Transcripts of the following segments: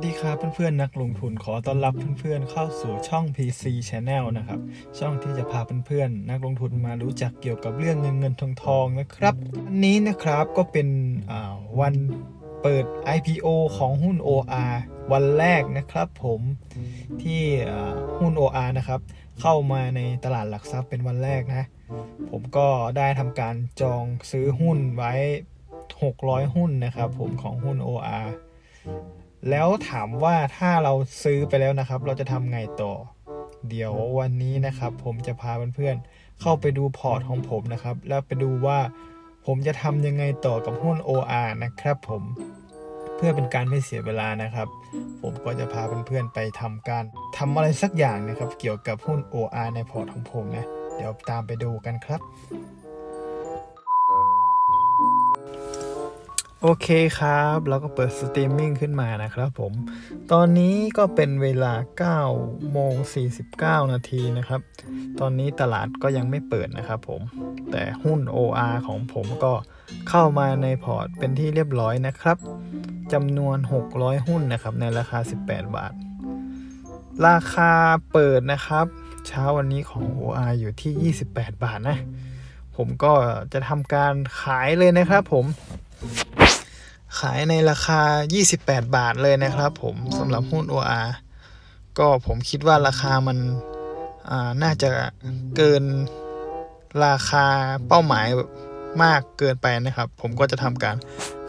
ัสดีครับเพื่อนๆนักลงทุนขอต้อนรับเพื่อนๆเข้าสู่ช่อง PC Channel นะครับ ช่องที่จะพาเพื่อนๆนักลงทุนมารู้จักเกี่ยวกับเรื่องเงินเงินทองทองนะครับวันนี้นะครับก็เป็นวันเปิด IPO ของหุ้น OR วันแรกนะครับผมที่หุ้น OR นะครับเข้ามาในตลาดหลักทรัพย์เป็นวันแรกนะ ผมก็ได้ทำการจองซื้อหุ้นไว้ 600 หุ้นนะครับผมของหุ้น OR แล้วถามว่าถ้าเราซื้อไปแล้วนะครับ เราจะทำไงต่อ เดี๋ยววันนี้นะครับ ผมจะพาเพื่อนๆเข้าไปดูพอร์ตของผมนะครับ แล้วไปดูว่าผมจะทำยังไงต่อกับหุ้น OR นะครับ ผมเพื่อเป็นการไม่เสียเวลานะครับ ผมก็จะพาเพื่อนๆไปทำการทำอะไรสักอย่างนะครับ เกี่ยวกับหุ้น OR ในพอร์ตของผมนะ เดี๋ยวตามไปดูกันครับ โอเคครับเราก็เปิดสตรีมมิ่งขึ้นมานะครับผม ตอนนี้ก็เป็นเวลา9โมง49 นาทีนะครับ ตอนนี้ตลาดก็ยังไม่เปิดนะครับผม แต่หุ้น OR ของผมก็เข้ามาในพอร์ตเป็นที่เรียบร้อยนะครับจำนวน 600 หุ้นนะครับ ในราคา 18 บาท ราคาเปิดนะครับ เช้าวันนี้ของ OR อยู่ที่ 28 บาทนะ ผมก็จะทำการขายเลยนะครับผม ขายในราคา 28 บาทเลยนะครับผมสำหรับหุ้น OR ก็ผมคิดว่าราคามันอ่าน่าจะเกินราคาเป้าหมายมากเกินไปนะครับ ผมก็จะทำการ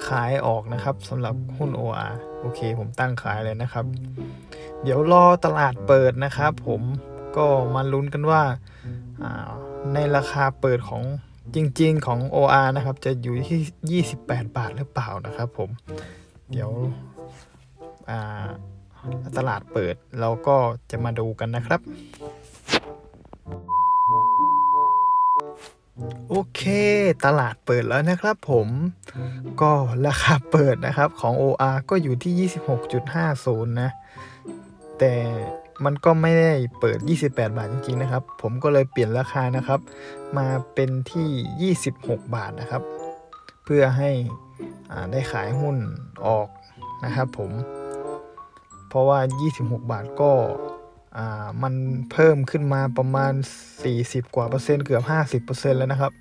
ขายออกนะครับสำหรับหุ้น OR โอเค ผมตั้งขายเลยนะครับ เดี๋ยวรอตลาดเปิดนะครับ ผมก็มาลุ้นกันว่าอ่าในราคาเปิดของ จริง ๆ ของ OR นะครับ จะอยู่ที่ 28 บาทหรือเปล่านะครับผม เดี๋ยวอ่าตลาดเปิดเราก็จะมาดูกันนะครับ โอเค ตลาดเปิดแล้วนะครับผมก็ราคาเปิดนะครับของ OR ก็อยู่ที่ 26.50 นะ แต่ มันก็ไม่ได้เปิด 28 บาทจริงๆนะครับ ผมก็เลยเปลี่ยนราคานะครับ มาเป็นที่ 26 บาทนะครับ เพื่อให้ได้ขายหุ้นออกนะครับผม เพราะว่า 26 บาทก็มันเพิ่มขึ้นมาประมาณ 40 กว่าเปอร์เซ็นต์เกือบ 50เปอร์เซ็นต์แล้วนะครับ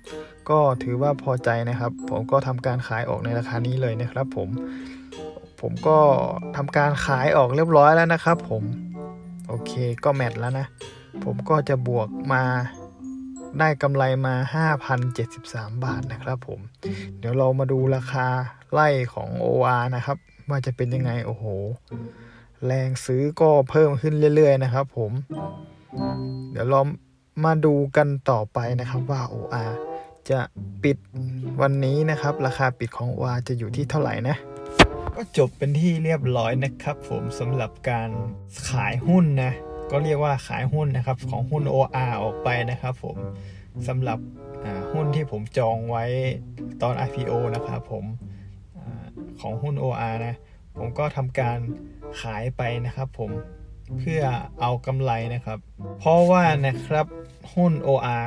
ก็ถือว่าพอใจนะครับ ผมก็ทำการขายออกในราคานี้เลยนะครับผม ผมก็ทำการขายออกเรียบร้อยแล้วนะครับผม โอเคก็แมทแล้วนะ ผมก็จะบวกมาได้กำไรมา 5,073 บาทนะครับผม เดี๋ยวเรามาดูราคาไล่ของ OR นะครับ ว่าจะเป็นยังไง โอ้โห แรงซื้อก็เพิ่มขึ้นเรื่อย ๆ นะครับผม เดี๋ยวเรามาดูกันต่อไปนะครับว่า OR จะปิดวันนี้นะครับ ราคาปิดของ OR จะอยู่ที่เท่าไหร่นะ ก็จบเป็นที่เรียบร้อยนะครับ ผมสำหรับการขายหุ้นนะ ก็เรียกว่าขายหุ้นนะครับ ของหุ้น OR ออกไปนะครับ ผมสำหรับหุ้นที่ผมจองไว้ตอน IPO นะครับผมอของหุ้น OR นะ ผมก็ทำการขายไปนะครับผมเพื่อเอากำไรนะครับ เพราะว่านะครับหุ้น OR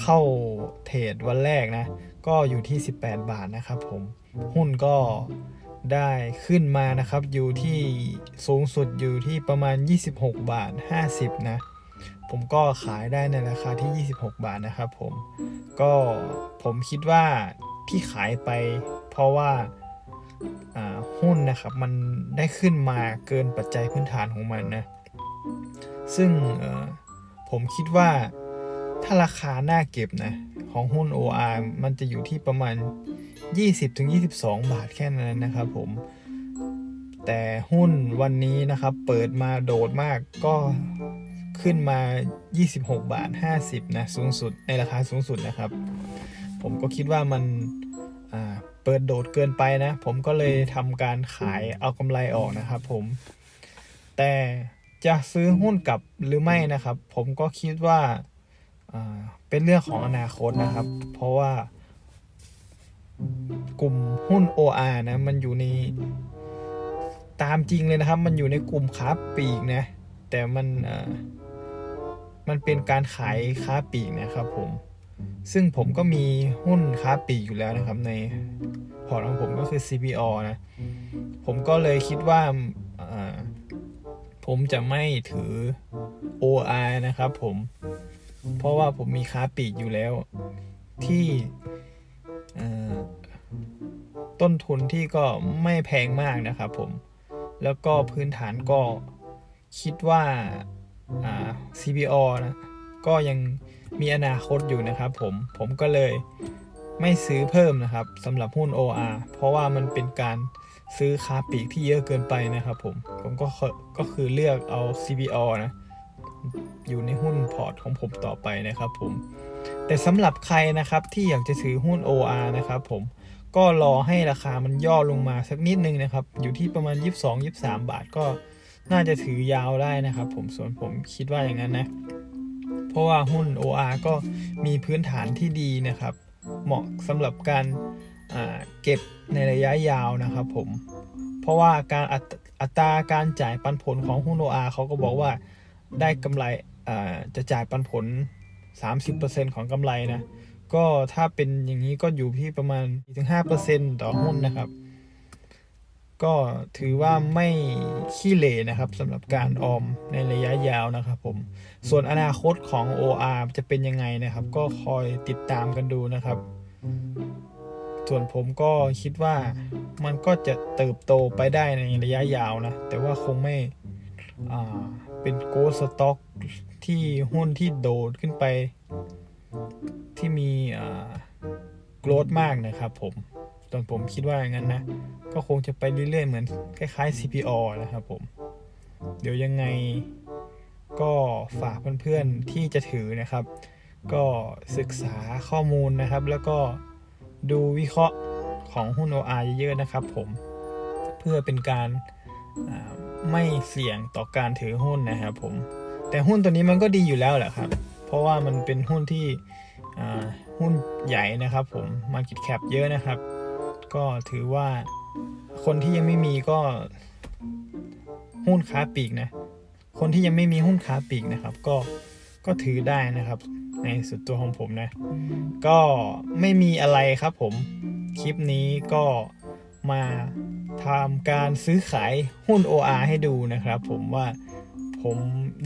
เข้าเทรดวันแรกนะ ก็อยู่ที่ 18 บาทนะครับผม หุ้นก็ ได้ขึ้นมานะครับ อยู่ที่สูงสุดอยู่ที่ประมาณ 26 บาท 50 นะ ผมก็ขายได้ในราคาที่ 26 บาทนะครับผม ก็ผมคิดว่าที่ขายไปเพราะว่าหุ้นนะครับมันได้ขึ้นมาเกินปัจจัยพื้นฐานของมันนะ ซึ่งผมคิดว่าถ้าราคาน่าเก็บนะ ของหุ้น OR มันจะอยู่ที่ประมาณ 20-22 บาทแค่นั้นนะครับผม แต่หุ้นวันนี้นะครับ เปิดมาโดดมากก็ขึ้นมา 26 บาท 50 นะ สูงสุดในราคาสูงสุดนะครับ ผมก็คิดว่ามันเปิดโดดเกินไปนะ ผมก็เลยทำการขายเอากำไรออกนะครับผม แต่จะซื้อหุ้นกลับหรือไม่นะครับ ผมก็คิดว่า เป็นเรื่องของอนาคตนะครับ เพราะว่ากลุ่มหุ้น OR นะ มันอยู่ในตามจริงเลยนะครับ มันอยู่ในกลุ่มค้าปลีกนะ แต่มันมันเป็นการขายค้าปลีกนะครับผม ซึ่งผมก็มีหุ้นค้าปลีกอยู่แล้วนะครับในพอร์ตของผมก็คือ CPO นะ ผมก็เลยคิดว่าผมจะไม่ถือ OR นะครับผม เพราะว่าผมมีค้าปลีกอยู่แล้ว ที่ต้นทุนที่ก็ไม่แพงมากนะครับผม แล้วก็พื้นฐานก็คิดว่าา CPO นะ ก็ยังมีอนาคตอยู่นะครับผม ผมก็เลยไม่ซื้อเพิ่มนะครับสำหรับหุ้น OR เพราะว่ามันเป็นการซื้อค้าปลีกที่เยอะเกินไปนะครับผม ผมก็ก็คือเลือกเอา CPO นะ อยู่ในหุ้น พอร์ตของผมต่อไปนะครับผม แต่สำหรับใครนะครับที่อยากจะถือหุ้น OR นะครับผมก็รอให้ราคามันย่อลงมาสักนิดนึงนะครับ อยู่ที่ประมาณ 22-23 บาทก็น่าจะถือยาวได้นะครับผมส่วนผมคิดว่าอย่างนั้นนะ เพราะว่าหุ้น OR ก็มีพื้นฐานที่ดีนะครับ เหมาะสำหรับการเก็บในระยะยาวนะครับผม เพราะว่าการอัตราการจ่ายปันผลของหุ้น OR เขาก็บอกว่าได้กำไร จะจ่ายปันผล 30%ของกำไรนะ ก็ถ้าเป็นอย่างนี้ก็อยู่ที่ประมาณ5%ต่อหุ้นนะครับ ก็ถือว่าไม่ขี้เหร่นะครับสำหรับการออมในระยะยาวนะครับผม ส่วนอนาคตของ OR จะเป็นยังไงนะครับ ก็คอยติดตามกันดูนะครับ ส่วนผมก็คิดว่ามันก็จะเติบโตไปได้ในระยะยาวนะ แต่ว่าคงไม่อ่าเป็นโกลสต็อกที่หุ้นที่โดดขึ้นไป ที่มีโกรดมากนะครับผมส่วนผมคิดว่าอย่างนั้นนะ ก็คงจะไปเรื่อยๆ เหมือนคล้ายๆ CPO นะครับผม เดี๋ยวยังไงก็ฝากเพื่อนๆที่จะถือนะครับ ก็ศึกษาข้อมูลนะครับ แล้วก็ดูวิเคราะห์ของหุ้น OR เยอะๆนะครับผมเพื่อเป็นการไม่เสี่ยงต่อการถือหุ้นนะครับผม แต่หุ้นตัวนี้มันก็ดีอยู่แล้วแหละครับ เพราะว่ามันเป็นหุ้นที่หุ้นใหญ่นะครับผม Market Cap เยอะนะครับ ก็ถือว่าคนที่ยังไม่มีก็หุ้นค้าปลีกนะ คนที่ยังไม่มีหุ้นค้าปลีกนะครับ ก็ก็ถือได้นะครับ ในส่วนตัวของผมนะ ก็ไม่มีอะไรครับผม คลิปนี้ก็มาทำการซื้อขายหุ้น OR ให้ดูนะครับผมว่า ผม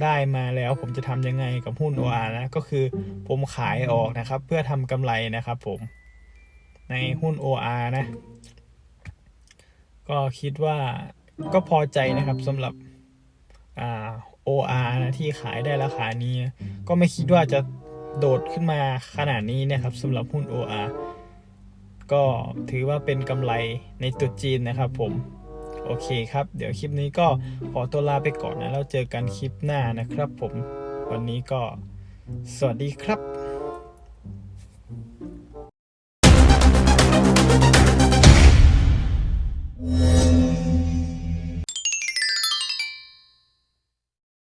ได้มาแล้วผมจะทำยังไงกับหุ้น OR นะก็คือผมขายออกนะครับ เพื่อทำกำไรนะครับผมในหุ้น OR นะ ก็คิดว่าก็พอใจนะครับสำหรับอ่า OR นะที่ขายได้ราคานี้ ก็ไม่คิดว่าจะโดดขึ้นมาขนาดนี้นะครับสำหรับหุ้น OR ก็ถือว่าเป็นกำไรในตุดจีนนะครับผม โอเคครับ เดี๋ยวคลิปนี้ก็ขอตัวลาไปก่อนนะ แล้วเจอกันคลิปหน้านะครับผม วันนี้ก็สวัสดีครับ